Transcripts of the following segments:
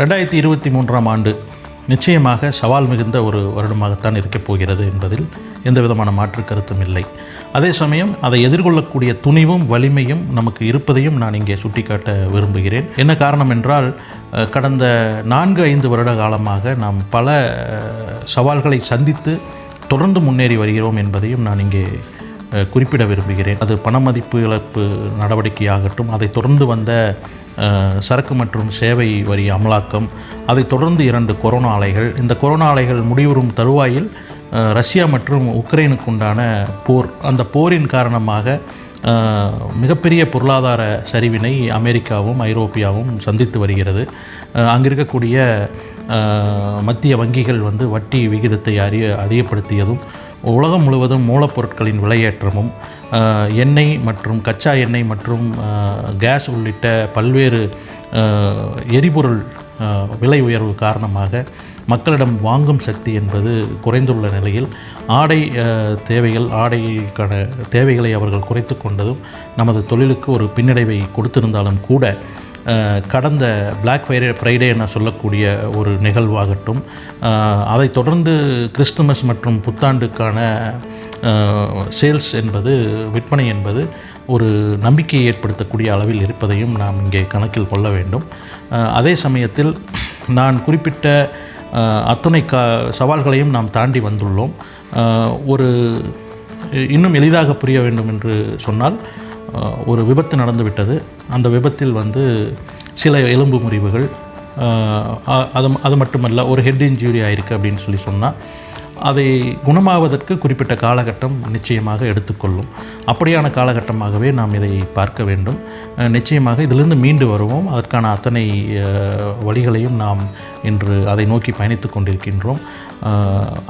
ரெண்டாயிரத்தி இருபத்தி மூன்றாம் ஆண்டு நிச்சயமாக சவால் மிகுந்த ஒரு வருடமாகத்தான் இருக்கப் போகிறது என்பதில் எந்த விதமான மாற்று கருத்தும் இல்லை. அதே சமயம் அதை எதிர்கொள்ளக்கூடிய துணிவும் வலிமையும் நமக்கு இருப்பதையும் நான் இங்கே சுட்டிக்காட்ட விரும்புகிறேன். என்ன காரணம் என்றால் கடந்த நான்கு ஐந்து வருட காலமாக நாம் பல சவால்களை சந்தித்து தொடர்ந்து முன்னேறி வருகிறோம் என்பதையும் நான் இங்கே குறிப்பிட விரும்புகிறேன். அது பண மதிப்பு இழப்பு நடவடிக்கையாகட்டும் அதை தொடர்ந்து வந்த சரக்கு மற்றும் சேவை வரி அமலாக்கம் அதை தொடர்ந்து இரண்டு கொரோனா அலைகள் இந்த கொரோனா அலைகள் முடிவுறும் தருவாயில் ரஷ்யா மற்றும் உக்ரைனுக்கு உண்டான போர். அந்த போரின் காரணமாக மிகப்பெரிய பொருளாதார சரிவினை அமெரிக்காவும் ஐரோப்பியாவும் சந்தித்து வருகிறது. அங்கிருக்கக்கூடிய இருக்கக்கூடிய மத்திய வங்கிகள் வந்து வட்டி விகிதத்தை அறிய அதிகப்படுத்தியதும் உலகம் முழுவதும் மூலப்பொருட்களின் விலையேற்றமும் எண்ணெய் மற்றும் கச்சா எண்ணெய் மற்றும் கேஸ் உள்ளிட்ட பல்வேறு எரிபொருள் விலை உயர்வு காரணமாக மக்களிடம் வாங்கும் சக்தி என்பது குறைந்துள்ள நிலையில் ஆடை தேவைகள் ஆடைக்கான தேவைகளை அவர்கள் குறைத்து கொண்டதும் நமது தொழிலுக்கு ஒரு பின்னடைவை கொடுத்திருந்தாலும் கூட கடந்த பிளாக் ஃப்ரைடே ஃப்ரைடே என சொல்லக்கூடிய ஒரு நிகழ்வாகட்டும். அதை தொடர்ந்து கிறிஸ்துமஸ் மற்றும் புத்தாண்டுக்கான சேல்ஸ் என்பது விற்பனை என்பது ஒரு நம்பிக்கையை ஏற்படுத்தக்கூடிய அளவில் இருப்பதையும் நாம் இங்கே கணக்கில் கொள்ள வேண்டும். அதே சமயத்தில் நான் குறிப்பிட்ட அத்துணை அத்தனை கா சவால்களையும் நாம் தாண்டி வந்துள்ளோம். ஒரு இன்னும் எளிதாக புரிய வேண்டும் என்று சொன்னால் ஒரு விபத்து நடந்துவிட்டது அந்த விபத்தில் வந்து சில எலும்பு முறிவுகள் அது அது மட்டுமல்ல ஒரு ஹெட் இன்ஜுரி ஆயிருக்கு அப்படின்னு சொல்லி சொன்னால் அதை குணமாவதற்கு குறிப்பிட்ட காலகட்டம் நிச்சயமாக எடுத்துக்கொள்ளும். அப்படியான காலகட்டமாகவே நாம் இதை பார்க்க வேண்டும். நிச்சயமாக இதிலிருந்து மீண்டு வருவோம். அதற்கான அத்தனை வழிகளையும் நாம் இன்று அதை நோக்கி பயணித்து கொண்டிருக்கின்றோம்.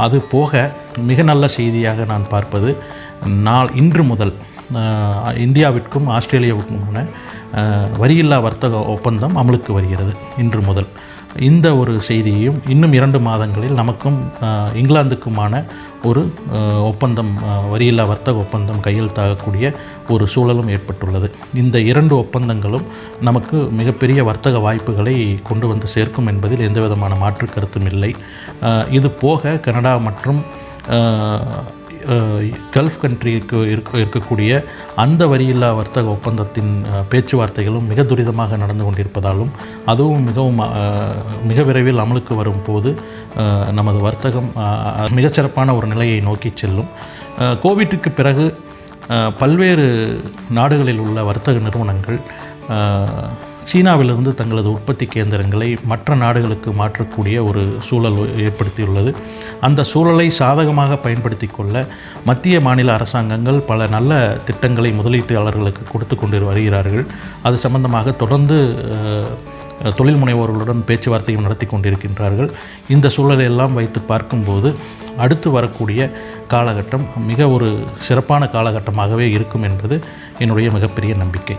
அது போக மிக நல்ல செய்தியாக நான் பார்ப்பது நாள் இன்று முதல் இந்தியாவிற்கும் ஆஸ்திரேலியாவுக்குமான வரியில்லா வர்த்தக ஒப்பந்தம் அமலுக்கு வருகிறது இன்று முதல். இந்த ஒரு செய்தியையும் இன்னும் இரண்டு மாதங்களில் நமக்கும் இங்கிலாந்துக்குமான ஒரு ஒப்பந்தம் வரியில்லா வர்த்தக ஒப்பந்தம் கையெழுத்தாகக்கூடிய ஒரு சூழலும் ஏற்பட்டுள்ளது. இந்த இரண்டு ஒப்பந்தங்களும் நமக்கு மிகப்பெரிய வர்த்தக வாய்ப்புகளை கொண்டு வந்து சேர்க்கும் என்பதில் எந்தவிதமான மாற்று கருத்தும் இல்லை. இது போக கனடா மற்றும் கல்ஃப் கண்ட்ரிக்கு இருக்க இருக்கக்கூடிய அந்த வரியில்லா வர்த்தக ஒப்பந்தத்தின் பேச்சுவார்த்தைகளும் மிக துரிதமாக நடந்து கொண்டிருப்பதாலும் அதுவும் மிகவும் மிக விரைவில் அமலுக்கு வரும்போது போது நமது வர்த்தகம் மிகச்சிறப்பான ஒரு நிலையை நோக்கி செல்லும். கோவிட்டுக்கு பிறகு பல்வேறு நாடுகளில் உள்ள வர்த்தக நிறுவனங்கள் சீனாவிலிருந்து தங்களது உற்பத்தி கேந்திரங்களை மற்ற நாடுகளுக்கு மாற்றக்கூடிய ஒரு சூழல் ஏற்படுத்தியுள்ளது. அந்த சூழலை சாதகமாக பயன்படுத்தி கொள்ள மத்திய மாநில அரசாங்கங்கள் பல நல்ல திட்டங்களை முதலீட்டாளர்களுக்கு கொடுத்து கொண்டு வருகிறார்கள். அது சம்பந்தமாக தொடர்ந்து தொழில் முனைவோர்களுடன் பேச்சுவார்த்தையும் நடத்தி கொண்டிருக்கின்றார்கள். இந்த சூழலையெல்லாம் வைத்து பார்க்கும்போது அடுத்து வரக்கூடிய காலகட்டம் மிக ஒரு சிறப்பான காலகட்டமாகவே இருக்கும் என்பது என்னுடைய மிகப்பெரிய நம்பிக்கை.